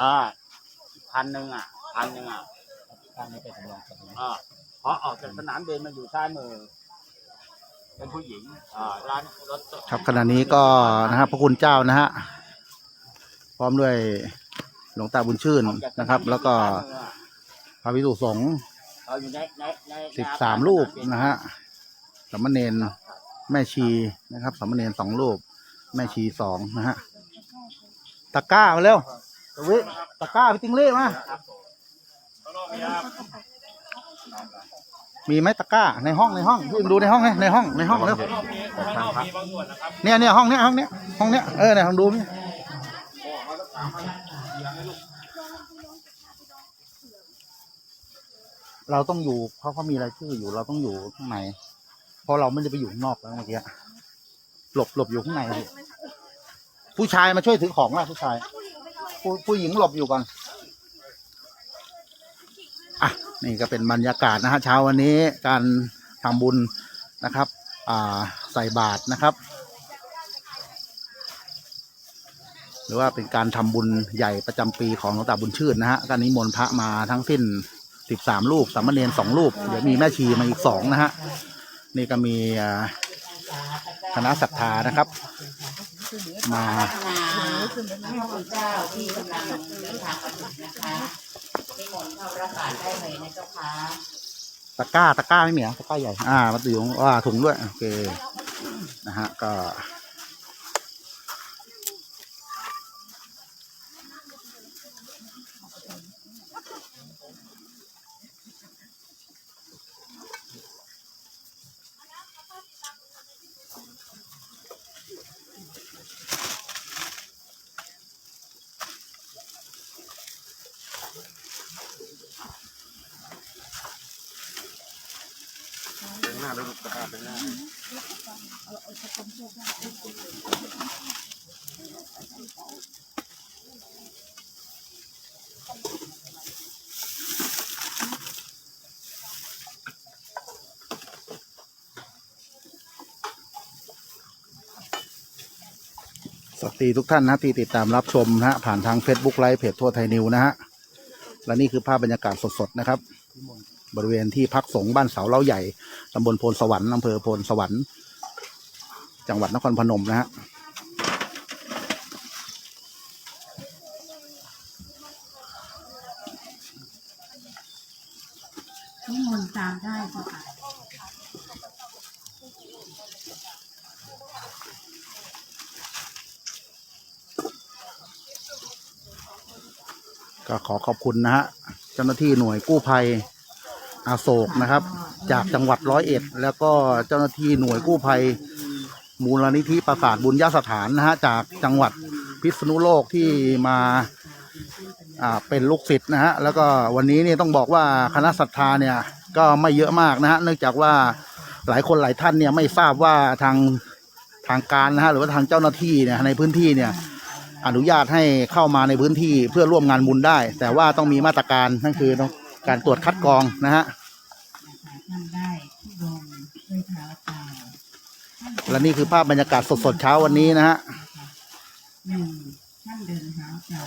อ่าพันหนึ่งอะพันหนึ่งอะข้างนี้เป็นสำรองสำรองอ่าพอออกจากสนามบินมันอยู่ซ้ายมือ เป็นผู้หญิงอ่าร้านรถครับขณะนี้ก็นะฮะพระคุณเจ้านะฮะพร้อมด้วยหลวงตาบุญชื่นออกจากนะครับ แล้วก็ซ้ายมืออะพระวิสุสงฆ์เราอยู่ในในในสิบสามรูปนะฮะสามเณรแม่ชีนะครับสามเณรสองรูป แม่ชีสองนะฮะตะกร้ามาเร็ว ตะวิตะกร้าพี่ติงเล่มามีไหมตะกร้าในห้องในห้องพี่ดูในห้องไงในห้องในห้องเร็วเนี่ยเนี่ยห้องเนี้ยห้องเนี้ยห้องเนี้ยเออเนี่ยลองดูนี่เราต้องอยู่เพราะเขามีรายชื่ออยู่เราต้องอยู่ข้างในเพราะเราไม่ได้ไปอยู่ข้างนอกแล้วเมื่อกี้หลบหลบอยู่ข้างใน ผู้ชายมาช่วยถือของล่ะผู้ชาย ผู้ผู้หญิงหลบอยู่ก่อนอะนี่ก็เป็นบรรยากาศนะฮะเช้าวันนี้การทำบุญนะครับ อ่าใส่บาตรนะครับ หรือว่าเป็นการทำบุญใหญ่ประจำปีของหลวงตาบุญชื่นนะฮะการนิมนต์พระมาทั้งสิ้นสิบสามรูปสามเณรสองรูป เดี๋ยวมีแม่ชีมาอีกสองนะฮะ นี่ก็มีคณะศรัทธานะครับ มาพัฒนาพระคุณเจ้าที่กำลังเดินทางมาถึงนะคะนิมนต์เข้ารับบาตรได้เลยนะเจ้าค่ะตะกร้าตะกร้าไม่มีเหรอตะกร้าใหญ่ อ่ามาอยู่ว่าถุงด้วยโอเคนะฮะก็ สวัสดีทุกท่านนะที่ติดตามรับชมนะฮะผ่านทาง Facebook ไลฟ์เพจทั่วไทยนิวนะฮะและนี่คือภาพบรรยากาศสดๆนะครับ บริเวณที่พักสงฆ์บ้านเสาเล้าใหญ่ำบลโพนสวรรค์อำเภอโพนสวรรค์ จังหวัดนครพนมนะฮะนิมนต์ตามได้เจ้าค่ะก็ขอขอบคุณนะฮะ เจ้าหน้าที่หน่วยกู้ภัย อาโศกนะครับ จากจังหวัดร้อยเอ็ด แล้วก็เจ้าหน้าที่หน่วยกู้ภัย มูลนิธิประสาทบุญญาสถานนะฮะจากจังหวัดพิษณุโลกที่มาอ่าเป็นลูกศิษย์นะฮะแล้วก็วันนี้เนี่ยต้องบอกว่าคณะศรัทธาเนี่ยก็ไม่เยอะมากนะฮะเนื่องจากว่าหลายคนหลายท่านเนี่ยไม่ทราบว่าทางทางการนะฮะหรือว่าทางเจ้าหน้าที่เนี่ยในพื้นที่เนี่ยอนุญาตให้เข้ามาในพื้นที่เพื่อร่วมงานบุญได้ แต่ว่าต้องมีมาตรการนั่นคือต้องการตรวจคัดกรองนะฮะ ท่านได้ที่ลงด้วยเท้าเปล่าและนี่คือภาพบรรยากาศสดๆเช้าวันนี้นะฮะหนึ่งท่านเดินเท้าเปล่า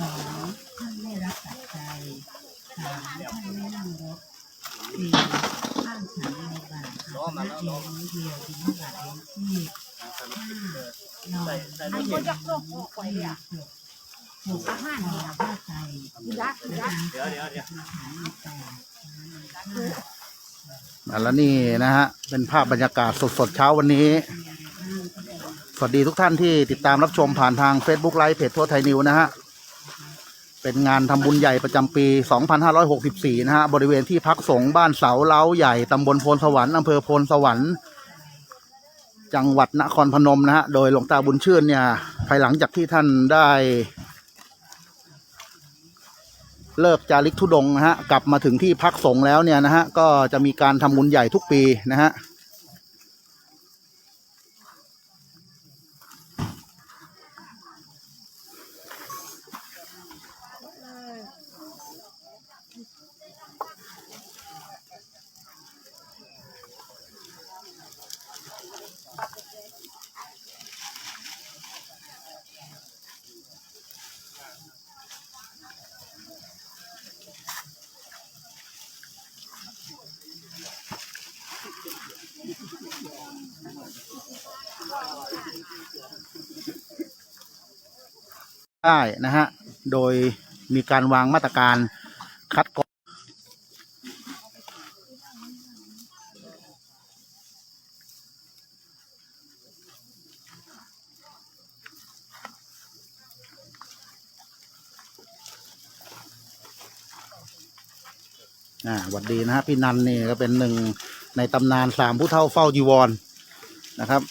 สองท่านไม่รับปัจจัยสามท่านไม่นั่งรถสี่ท่านฉันในบาตรอาสนะเองนิดเดียวถึงบาตรเองที่ห้านอนไม่เห็นที่ หกหกห้าหนึ่งห้าใจเดี๋ยวเดี๋ยวเดี๋ยวเดี๋ยวแล้วนี่นะฮะ เป็นภาพบรรยากาศสดๆเช้าวันนี้ สวัสดีทุกท่านที่ติดตามรับชมผ่านทาง Facebook ไลฟ์เพจทั่วไทยนิวนะฮะ เป็นงานทำบุญใหญ่ประจำปี 2564 นะฮะ บริเวณที่พักสงฆ์บ้านเสาเล้าใหญ่ตำบลโพนสวรรค์อำเภอโพนสวรรค์จังหวัดนครพนมนะฮะ โดยหลวงตาบุญชื่นเนี่ย ภายหลังจากที่ท่านได้ เลิกจาริกทุดงนะฮะกลับมาถึงที่พักสงฆ์แล้วเนี่ยนะฮะก็จะมีการทำบุญใหญ่ทุกปีนะฮะ ได้นะฮะ โดยมีการวางมาตรการคัดกรองอ่าหวัดดีนะฮะพี่นันนี่ก็เป็นหนึ่งในตำนานสามผู้เท่าเฝ้าจีวรนะครับ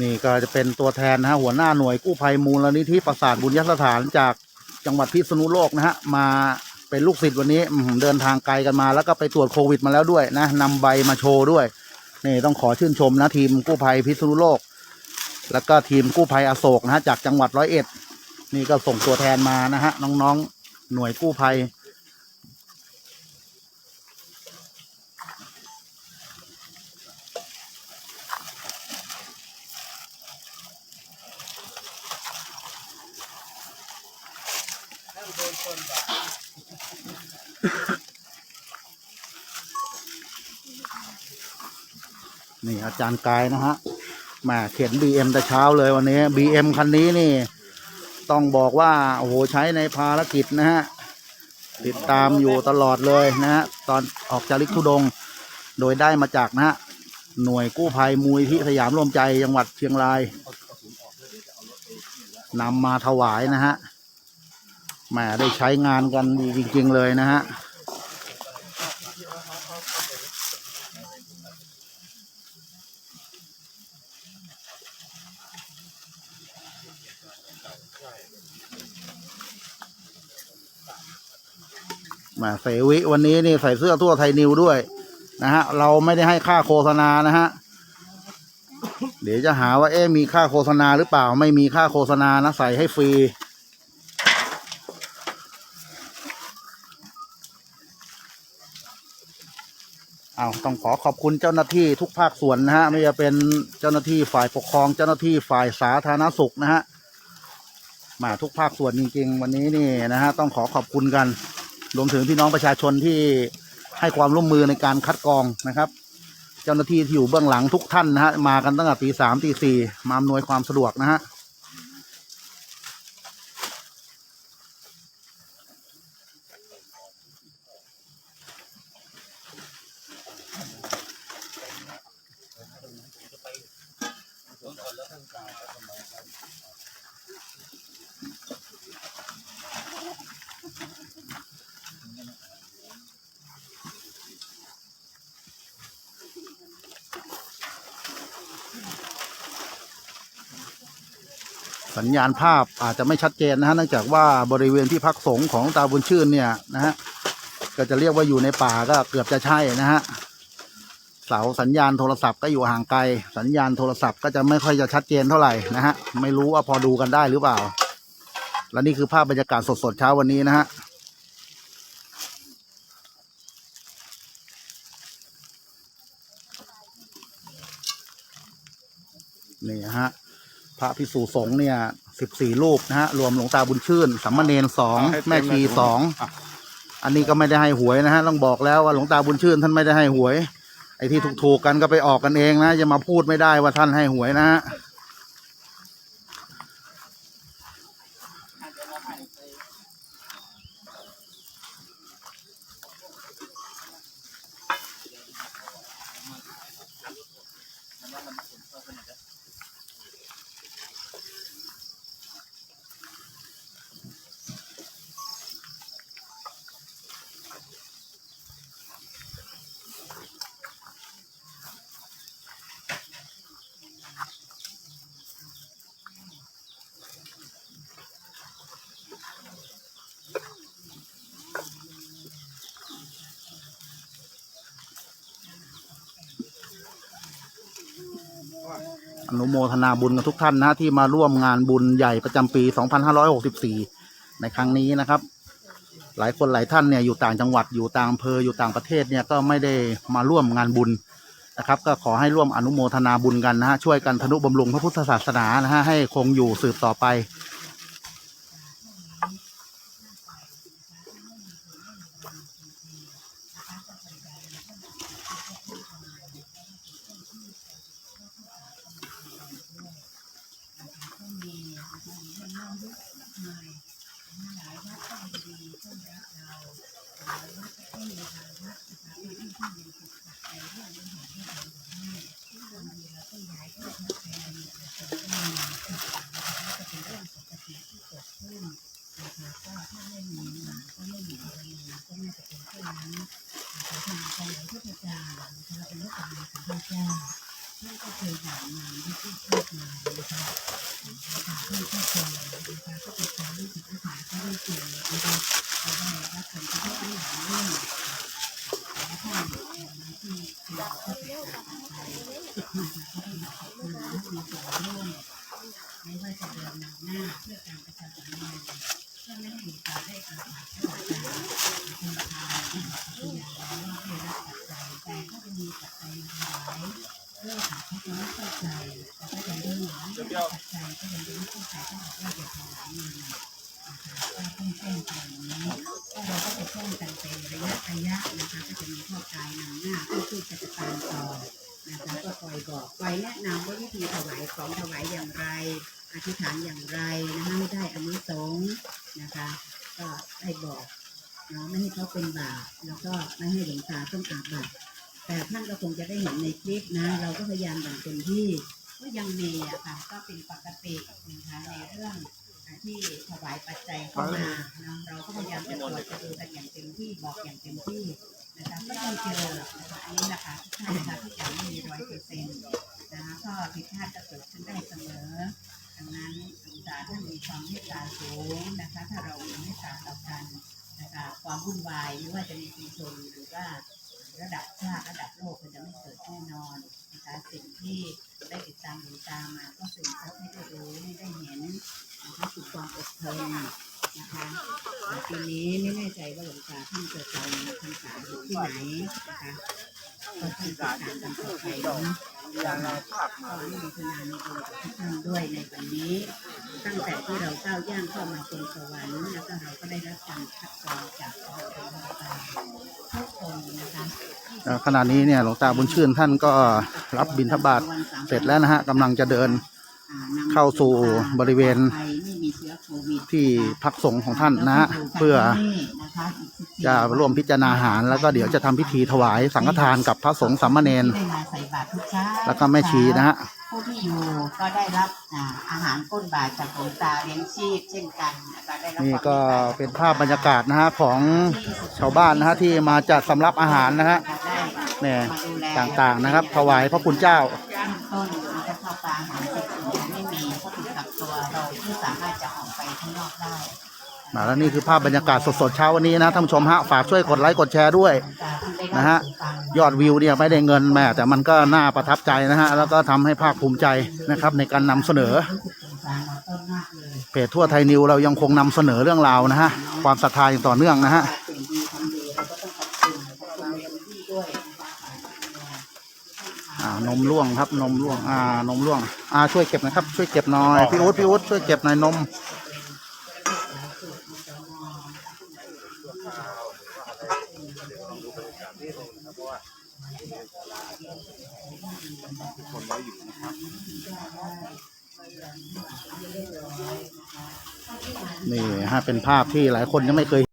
นี่ก็จะเป็นตัวแทนนะฮะหัวหน้าหน่วยกู้ภัยมูลนิธิประสาทบุญยสถานจากจังหวัดพิษณุโลกนะฮะมาเป็นลูกศิษย์วันนี้เดินทางไกลกันมา แล้วก็ไปตรวจโควิดมาแล้วด้วยนะนำใบมาโชว์ด้วยนี่ต้องขอชื่นชมนะทีมกู้ภัยพิษณุโลก แล้วก็ทีมกู้ภัยอโศกนะฮะจากจังหวัดร้อยเอ็ด นี่ก็ส่งตัวแทนมานะฮะน้องๆ หน่วยกู้ภัย นี่อาจารย์กายนะฮะแหมาเข็น BM แต่เช้าเลยวันนี้ BM คันนี้นี่ ต้องบอกว่า โอ้โห ใช้ในภารกิจนะฮะ ติดตามอยู่ตลอดเลยนะฮะ ตอนออกจากลิกทุดง โดยได้มาจากนะฮะ หน่วยกู้ภัยมูลที่สยามร่วมใจจังหวัดเชียงรายนำมาถวายนะฮะ แหมได้ใช้งานกันดีจริง ๆ เลยนะฮะมาเสวิวันนี้นี่ใส่เสื้อทั่วไทยนิวด้วย นะฮะ เราไม่ได้ให้ค่าโฆษณานะฮะ เดี๋ยวจะหาว่าเอ๊มีค่าโฆษณาหรือเปล่าไม่มีค่าโฆษณานะใส่ให้ฟรี เอาว ต้องขอขอบคุณเจ้าหน้าที่ทุกภาคส่วนนะฮะไม่ว่าเป็นเจ้าหน้าที่ฝ่ายปกครอง เจ้าหน้าที่ฝ่ายสาธารณสุขนะฮะมาทุกภาคส่วนจริง ๆ วันนี้นี่นะฮะต้องขอขอบคุณกันรวมถึงพี่น้องประชาชนที่ให้ความร่วมมือในการคัดกรองนะครับ เจ้าหน้าที่ที่อยู่เบื้องหลังทุกท่านนะฮะมากันตั้งแต่ตีสามตีสี่มาอำนวยความสะดวกนะฮะ สัญญาณภาพอาจจะไม่ชัดเจนนะฮะเนื่องจากว่าบริเวณที่พักสงฆ์ของตาบุญชื่นเนี่ยนะฮะก็จะเรียกว่าอยู่ในป่าก็เกือบจะใช่นะฮะเสาสัญญาณโทรศัพท์ก็อยู่ห่างไกล สัญญาณโทรศัพท์ก็จะไม่ค่อยจะชัดเจนเท่าไหร่นะฮะไม่รู้ว่าพอดูกันได้หรือเปล่า และนี่คือภาพบรรยากาศสดๆเช้าวันนี้นะฮะนี่ฮะ พระพิสุสงฆ์เนี่ยสิบสี่รูปนะฮะ รวมหลวงตาบุญชื่นสัมมาเนนสองแม่ชีสองอันนี้ก็ไม่ได้ให้หวยนะฮะต้องบอกแล้วว่าหลวงตาบุญชื่นท่านไม่ได้ให้หวย ไอ้ที่ถูกๆกันก็ไปออกกันเองนะอย่ามาพูดไม่ได้ว่าท่านให้หวยนะฮะ อนุโมทนาบุญกับทุกท่านนะฮะที่มาร่วมงานบุญใหญ่ประจำปี 2564 ในครั้งนี้นะครับ หลายคนหลายท่านเนี่ยอยู่ต่างจังหวัดอยู่ต่างอำเภออยู่ต่างประเทศเนี่ยก็ไม่ได้มาร่วมงานบุญนะครับ ก็ขอให้ร่วมอนุโมทนาบุญกันนะฮะช่วยกันทนุบำรุงพระพุทธศาสนานะฮะให้คงอยู่สืบต่อไป ก็ไม่มีไม่มีอะไรก็น่าจะเป็นเช่นนี้นะคะทางขระจานะคะองค์พระสัาสัมพุทเจ้าท่านก็เคย่านมาที่ที่ม่านที่ที่เคยนะคก็เป็นการรู้สึกผ่านก็ได้จริงนะคะเราได้รับผลกระทบหลายม่อด้ก็ที่เราก็ไปไปศึกษาก็ได้าขอบคุณะมีส่วนร่วมไม่ว่าจะเดินหน้าเพื่อการประชาสัมพันธ์ ไม่ให้การได้อาบัติเข้าใจคุณทานที่บอกคุณยายว่าให้รับปัจจัยแต่ก็จะมีปัจจัยหลายเรื่องของที่ไม่เขาจแต่ก็ยังได้หนุนปัจจัยก็ยังไม่เขาจก็บอกว่าอย่าถวายเงินนะคะต้องแจ้งตรงนี้ก็เราก็จะแจ้งกันเป็นระยะระยะนะคะก็จะมีพ่อกายนำหน้าผู้ช่วยจัดกาต่อนะคะก็คอยบอกคอยแนะนำว่าวิธีถวายของถวายอย่างไร อธิษฐานอย่างไรนะคะไม่ได้อานิสงส์นะคะ ก็ได้บอกเนาะไม่ให้เขาเป็นบาปแล้วก็ไม่ให้หลวงตาต้องอาบัติแต่ท่านก็คงจะได้เห็นในคลิปนะ เราก็พยายามอย่างเต็มที่ก็ยังมีอะค่ะก็เป็นปกตินะคะในเรื่องที่ถวายปัจจัยเข้ามาเนาะเราก็พยายามจะตรวจจะดูกันอย่างเต็มที่บอกอย่างเต็มที่นะคะก็ต้องเจอนะคะอันนี้นะคะทุกท่านนะคะทุกอย่างไม่มีร้อยเปอร์เซ็นต์นะคะก็ผิดพลาดก็เกิดขึ้นได้เสมอ ดังนั้นหลวงตาท่านมีความเมตตาสูงนะคะ ถ้าเรามีเมตตาต่อกันนะคะความวุ่นวายไม่ว่าจะในชุมชนหรือว่าระดับชาติระดับโลกมันจะไม่เกิดแน่นอนนะคะสิ่งที่ได้ติดตามหลวงตามาก็สื่อทอดให้ได้รู้ให้ได้เห็นนะคะคือความอดทนนะคะปีนี้ไม่แน่ใจว่าหลวงตาท่านจะจำพรรษาอยู่ที่ไหนนะคะ ดตามกันต่อไปเนาะอย่างเราภาพขอให้มีคุณามีบุญกับทุกท่านด้วยในวันนี้ ตั้งแต่ที่เราก้าวย่างเข้ามาบนสวรรค์แล้วก็เราก็ได้รับการคัดกรองจากพระพุทธเจ้าทุกคนนะคะขณะนี้เนี่ยหลวงตาบุญชื่นท่านก็รับบิณฑบาตเสร็จแล้วนะฮะกำลังจะเดินเข้าสู่บริเวณที่พักสงฆ์ของท่านนะฮะเพื่อ จะร่วมพิจารณาอาหาร แล้วก็เดี๋ยวจะทำพิธีถวายสังฆทานกับพระสงฆ์สามเณรที่ได้มาใส่บาตรทุกเช้าแล้วก็แม่ชีนะฮะผู้ที่อยู่ก็ได้รับอ่าอาหารก้นบาตรจากหลวงตาเลี้ยงชีพเช่นกันนะคะได้รับนี่ความก็มตตเป็นภาพบรรยากาศนะฮะของชาวบ้านนะฮะที่มาจัดสำรับอาหารนะฮะได้เนี่ยมาดูแลต่างๆนะครับ ถวายพระคุณเจ้าขั้นต้นนะคะข้าวปลาอาหารสิ่งอื่นไม่มีก็ถูกกักตัวเราไม่สามารถจะออกไปข้างนอกได้ มาแล้วนี่คือภาพบรรยากาศสดๆเช้าวันนี้นะท่านผู้ชมฮะฝากช่วยกดไลค์กดแชร์ด้วยนะฮะยอดวิวเนี่ยไม่ได้เงินแม่แต่มันก็น่าประทับใจนะฮะแล้วก็ทำให้ภาคภูมิใจนะครับในการนำเสนอเพจทั่วไทยนิวเรายังคงนำเสนอเรื่องราวนะฮะความศรัทธาอย่างต่อเนื่องนะฮะสิ่งดีทำดีเราก็ต้องขอบคุณขอบคุณเต็มที่ด้วยนะคะอ่านมร่วงครับนมร่วงอ่านมร่วงอ่าช่วยเก็บนะครับ ช่วยเก็บหน่อยพี่อุ๊ดพี่อุ๊ดช่วยเก็บหน่อยนม นี่ฮะ เป็นภาพที่หลายคนยังไม่เคย